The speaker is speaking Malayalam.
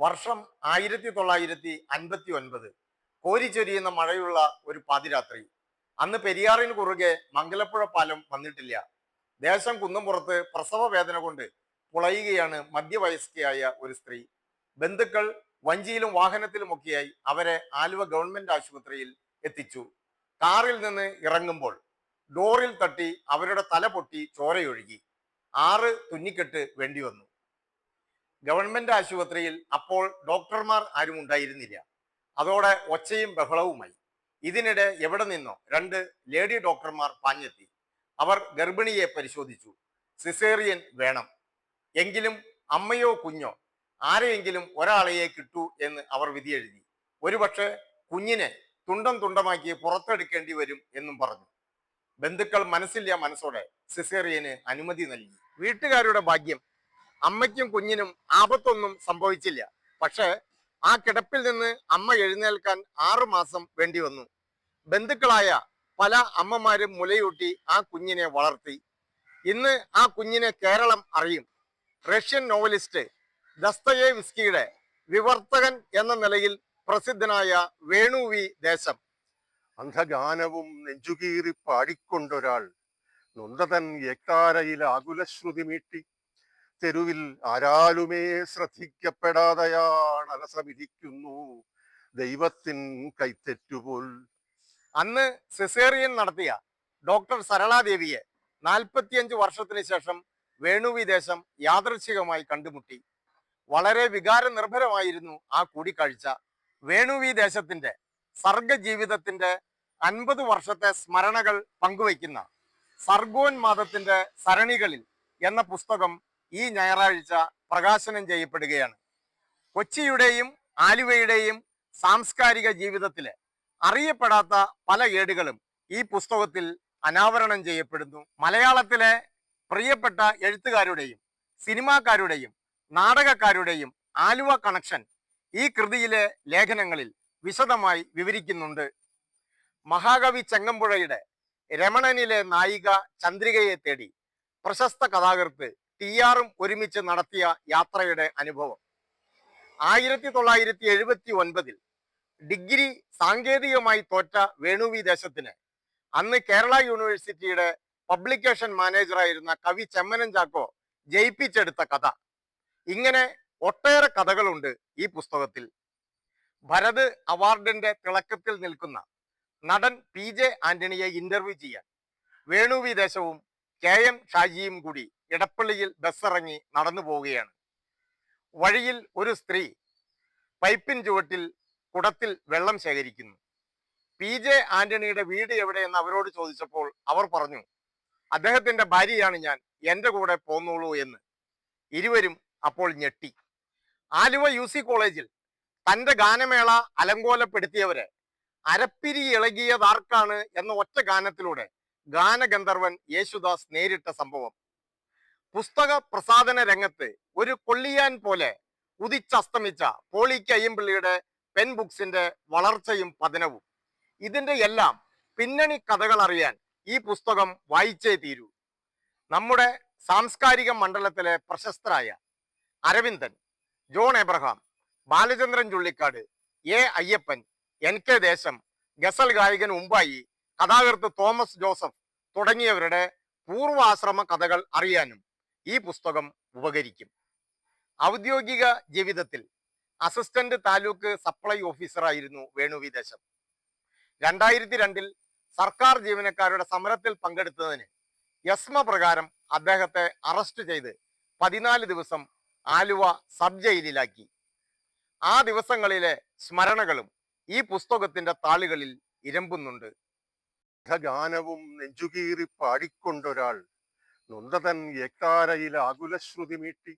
വർഷം ആയിരത്തി തൊള്ളായിരത്തി അൻപത്തി ഒൻപത് കോരിച്ചൊരിയുന്ന മഴയുള്ള ഒരു പാതിരാത്രി. അന്ന് പെരിയാറിന് കുറുകെ മംഗലപ്പുഴ പാലം വന്നിട്ടില്ല. ദേശം കുന്നുംപുറത്ത് പ്രസവ വേദന കൊണ്ട് പുളയുകയാണ് മധ്യവയസ്കയായ ഒരു സ്ത്രീ. ബന്ധുക്കൾ വഞ്ചിയിലും വാഹനത്തിലുമൊക്കെയായി അവരെ ആലുവ ഗവൺമെന്റ് ആശുപത്രിയിൽ എത്തിച്ചു. കാറിൽ നിന്ന് ഇറങ്ങുമ്പോൾ ഡോറിൽ തട്ടി അവരുടെ തല പൊട്ടി ചോരയൊഴുകി. ആറ് തുന്നിക്കെട്ട് വേണ്ടി വന്നു ഗവൺമെന്റ് ആശുപത്രിയിൽ അപ്പോൾ ഡോക്ടർമാർ ആരും ഉണ്ടായിരുന്നില്ല. അതോടെ ഒച്ചയും ബഹളവുമായി. ഇതിനിടെ എവിടെ നിന്നോ രണ്ട് ലേഡി ഡോക്ടർമാർ പാഞ്ഞെത്തി. അവർ ഗർഭിണിയെ പരിശോധിച്ചു. സിസേറിയൻ വേണം. എങ്കിലും അമ്മയോ കുഞ്ഞോ ആരെയെങ്കിലും ഒരാളെയെ കിട്ടൂ എന്ന് അവർ വിധിയെഴുതി. ഒരുപക്ഷെ കുഞ്ഞിനെ തുണ്ടം തുണ്ടമാക്കി പുറത്തെടുക്കേണ്ടി വരും എന്നും പറഞ്ഞു. ബന്ധുക്കൾ മനസ്സില്ല മനസ്സോടെ സിസേറിയന് അനുമതി നൽകി. വീട്ടുകാരുടെ ഭാഗ്യം അമ്മയ്ക്കും കുഞ്ഞിനും ആപത്തൊന്നും സംഭവിച്ചില്ല. പക്ഷേ ആ കിടപ്പിൽ നിന്ന് അമ്മ എഴുന്നേൽക്കാൻ ആറു മാസം വേണ്ടി വന്നു. ബന്ധുക്കളായ പല അമ്മമാരും മുലയൂട്ടി ആ കുഞ്ഞിനെ വളർത്തി. ഇന്ന് ആ കുഞ്ഞിനെ കേരളം അറിയും. റഷ്യൻ നോവലിസ്റ്റ് ദസ്തയെ വിസ്കിയുടെ വിവർത്തകൻ എന്ന നിലയിൽ പ്രസിദ്ധനായ വേണു വി. ദേശം. അന്ധഗാനവും നെഞ്ചുകീറി പാടിക്കൊണ്ടൊരാൾ. നൊന്തതൻ എക്കാരയിൽ ആകുലശ്രുതി മീട്ടി. തെരുവിൽ ആരാലുമേ ശ്രദ്ധിക്കപ്പെടാതെയാണ് അലസമിരിക്കുന്നു ദൈവത്തിൻ കൈത്തെറ്റുപോൽ അന്ന് സിസേറിയൻ നടത്തിയ ഡോക്ടർ സരളാദേവിയെ നാൽപ്പത്തിയഞ്ച് വർഷത്തിന് ശേഷം വേണുവിദേശം യാദർശികമായി കണ്ടുമുട്ടി. വളരെ വികാര നിർഭരമായിരുന്നു ആ കൂടിക്കാഴ്ച. വേണുവി ദേശത്തിന്റെ സർഗജീവിതത്തിന്റെ അൻപത് വർഷത്തെ സ്മരണകൾ പങ്കുവയ്ക്കുന്ന സർഗോന്മാദത്തിന്റെ സരണികളിൽ എന്ന പുസ്തകം ഈ ഞായറാഴ്ച പ്രകാശനം ചെയ്യപ്പെടുകയാണ്. കൊച്ചിയുടെയും ആലുവയുടെയും സാംസ്കാരിക ജീവിതത്തിലെ അറിയപ്പെടാത്ത പല ഏടുകളും ഈ പുസ്തകത്തിൽ അനാവരണം ചെയ്യപ്പെടുന്നു. മലയാളത്തിലെ പ്രിയപ്പെട്ട എഴുത്തുകാരുടെയും സിനിമാക്കാരുടെയും നാടകക്കാരുടെയും ആലുവ കണക്ഷൻ ഈ കൃതിയിലെ ലേഖനങ്ങളിൽ വിശദമായി വിവരിക്കുന്നുണ്ട്. മഹാകവി ചെങ്ങമ്പുഴയുടെ രമണനിലെ നായിക ചന്ദ്രികയെ തേടി പ്രശസ്ത കഥാകൃത്ത് ടി ആറും ഒരുമിച്ച് നടത്തിയ യാത്രയുടെ അനുഭവം. ആയിരത്തി തൊള്ളായിരത്തി എഴുപത്തി ഒൻപതിൽ ഡിഗ്രി സാങ്കേതികമായി തോറ്റ വേണുവി ദേശത്തിന് അന്ന് കേരള യൂണിവേഴ്സിറ്റിയുടെ പബ്ലിക്കേഷൻ മാനേജറായിരുന്ന കവി ചെമ്മനം ചാക്കോ ജയിപ്പിച്ചെടുത്ത കഥ. ഇങ്ങനെ ഒട്ടേറെ കഥകളുണ്ട് ഈ പുസ്തകത്തിൽ. ഭരത് അവാർഡിന്റെ തിളക്കത്തിൽ നിൽക്കുന്ന നടൻ പി ജെ ആന്റണിയെ ഇന്റർവ്യൂ ചെയ്യാൻ വേണുവി ദേശവും കെ എം ഷാജിയും കൂടി ഇടപ്പള്ളിയിൽ ബസ്സിറങ്ങി നടന്നു പോവുകയാണ്. വഴിയിൽ ഒരു സ്ത്രീ പൈപ്പിൻ ചുവട്ടിൽ കുടത്തിൽ വെള്ളം ശേഖരിക്കുന്നു. പി ജെ ആന്റണിയുടെ വീട് എവിടെയെന്ന് അവരോട് ചോദിച്ചപ്പോൾ അവർ പറഞ്ഞു അദ്ദേഹത്തിന്റെ ഭാര്യയാണ് ഞാൻ എന്റെ കൂടെ പോന്നോളൂ എന്ന്. ഇരുവരും അപ്പോൾ ഞെട്ടി. ആലുവ യു സി കോളേജിൽ തന്റെ ഗാനമേള അലങ്കോലപ്പെടുത്തിയവരെ അരപ്പിരി ഇളകിയതാർക്കാണ് എന്ന ഒറ്റ ഗാനത്തിലൂടെ ഗാനഗന്ധർവൻ യേശുദാസ് നേരിട്ട സംഭവം. പുസ്തക പ്രസാധന രംഗത്ത് ഒരു കൊള്ളിയാൻ പോലെ ഉദിച്ചസ്തമിച്ച പോളി അയ്യമ്പിള്ളിയുടെ പെൻ ബുക്സിന്റെ വളർച്ചയും പതനവും. ഇതിന്റെ എല്ലാം പിന്നണി കഥകൾ അറിയാൻ ഈ പുസ്തകം വായിച്ചേ തീരൂ. നമ്മുടെ സാംസ്കാരിക മണ്ഡലത്തിലെ പ്രശസ്തരായ Aravindan John Abraham Balachandran Chullikkad A Ayyappan N K Desam ഗസൽ ഗായകൻ ഉമ്പായി കഥാകൃത്ത് തോമസ് ജോസഫ് തുടങ്ങിയവരുടെ പൂർവാശ്രമ കഥകൾ അറിയാനും ഈ പുസ്തകം ഉപകരിക്കും. ഔദ്യോഗിക ജീവിതത്തിൽ അസിസ്റ്റന്റ് താലൂക്ക് സപ്ലൈ ഓഫീസറായിരുന്നു വേണുവി ദശം. രണ്ടായിരത്തി രണ്ടിൽ സർക്കാർ ജീവനക്കാരുടെ സമരത്തിൽ പങ്കെടുത്തതിന് യസ്മ പ്രകാരം അദ്ദേഹത്തെ അറസ്റ്റ് ചെയ്ത് പതിനാല് ദിവസം ആലുവ സബ് ജയിലിലാക്കി. ആ ദിവസങ്ങളിലെ സ്മരണകളും ഈ പുസ്തകത്തിന്റെ താളുകളിൽ ഇരമ്പുന്നുണ്ട്. ഗാനവും നെഞ്ചുകീറി പാടിക്കൊണ്ടൊരാൾ നൊന്തതൻ എക്കാരയിൽ ആകുലശ്രുതി മീട്ടി